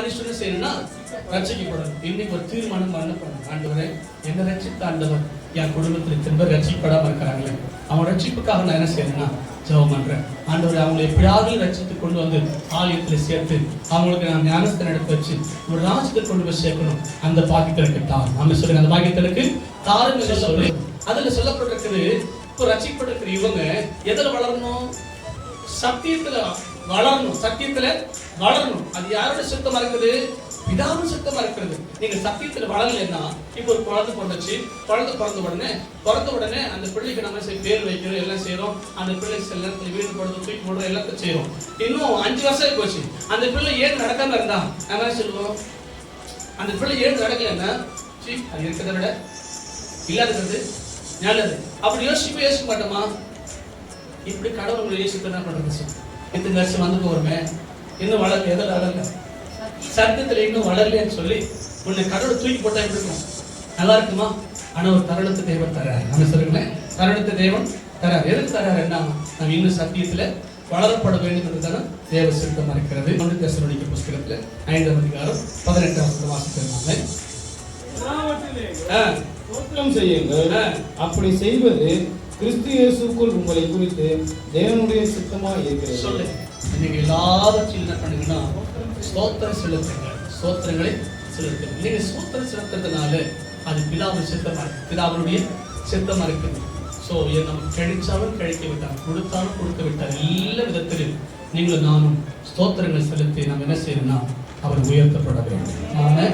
மனுஷனும் செய்யணும்னா ரசிக்கப்படணும் இன்னைக்கு ஒரு தீர்மானம் பண்ணப்படணும் ஆண்டவரே என்ன ரசித்த ஆண்டவர் என் குடும்பத்தில் திரும்ப ரசிக்கப்படாமல் இருக்கிறாங்களே அவன் ரட்சிப்புக்காக நான் என்ன செய்யணும்னா ஜெபம் பண்றேன். ஆண்டவர் அவங்களை எப்படியாவது ரசித்து கொண்டு வந்து ஆலயத்தில் சேர்த்து அவங்களுக்கு நான் ஞானத்தை எடுத்து வச்சு ஒரு ராஜ்யத்தை கொண்டு போய் சேர்க்கணும். அந்த பாக்கியத்திற்கு தார் நம்ம சொல்லுங்க அந்த பாக்கியத்திற்கு தாரும் என்று சொல்லி அதுல சொல்லப்பட்டிருக்குது இப்போ ரசிக்கப்பட்டிருக்கிற இவங்க எதில் வளரணும்? சத்தியத்துல வளரணும். சத்தியத்துல வளரணும். அது யாரோட சுத்தமா இருக்குது? பிதாவும் சுத்தமா இருக்கிறது. நீங்க சத்தியத்துல வளரலன்னா இப்போ ஒரு குழந்தை பிறந்துச்சு. குழந்தை பிறந்த உடனே பிறந்த உடனே அந்த பிள்ளைக்கு நம்ம செய் பேர் வைக்கிறோம் எல்லாம் செய்யறோம் அந்த பிள்ளை சில நேரத்தில் வீடு போடுறது தூக்கி போடுறோம் எல்லாத்தையும் செய்யறோம் இன்னும் அஞ்சு வருஷம் ஆகி போச்சு. அந்த பிள்ளை ஏன் நடக்காம இருந்தா? நம்ம என்ன சொல்லுவோம்? அந்த பிள்ளை ஏன் நடக்கலன்னா சீ அது இருக்கிறத விட இல்லாதது நல்லது. அப்படி யோசிப்பு யோசிக்க மாட்டோமா? இப்படி கடவுள் உங்களை பண்ணுறது? என்ன இத்தனை வருஷம் வந்து போறமே. இன்னும் வளரல எதில் வளரல சத்தியத்துல இன்னும் வளரலன்னு சொல்லி உன்னை கடவுள் தூக்கி போட்டா எப்படி இருக்கும்? நல்லா இருக்குமா? ஆனா ஒரு தருணத்தை தேவன் தராரு. நம்ம சொல்லுங்களேன் தருணத்தை தேவன் தரார். எதுக்கு தராருன்னா நம்ம இன்னும் சத்தியத்துல வளரப்பட வேண்டும் என்றுதானே தேவ சித்தமா இருக்கிறது. ஒன்று தெசலோனிக்க புஸ்தகத்துல ஐந்தாம் அதிகாரம் பதினெட்டாம் வசனம் வாசித்திருந்தாங்க செய்யுங்கள். அப்படி செய்வது கிறிஸ்து இயேசுக்குள் உங்களை குறித்து தேவனுடைய சித்தமா இருக்கிறது. சொல்லு. நீங்கள் எல்லாவற்றையும் என்ன பண்ணுங்கன்னா ஸ்தோத்திரம் செலுத்துங்க. ஸ்தோத்திரங்களை செலுத்துங்க. நீங்கள் ஸ்தோத்திரம் செலுத்துறதுனால அது பிதாவின் சித்தமாக இருக்கு பிதாவுடைய சித்தமாக இருக்குது. ஸோ நமக்கு கழிச்சாலும் கிடைக்க விட்டார் கொடுத்தாலும் கொடுக்க விட்டார் எல்லா விதத்திலும் நீங்களும் நானும் ஸ்தோத்திரங்கள் செலுத்தி நாம் என்ன செய்யணும்னா அவர் உயர்த்தப்பட வேண்டும். நாம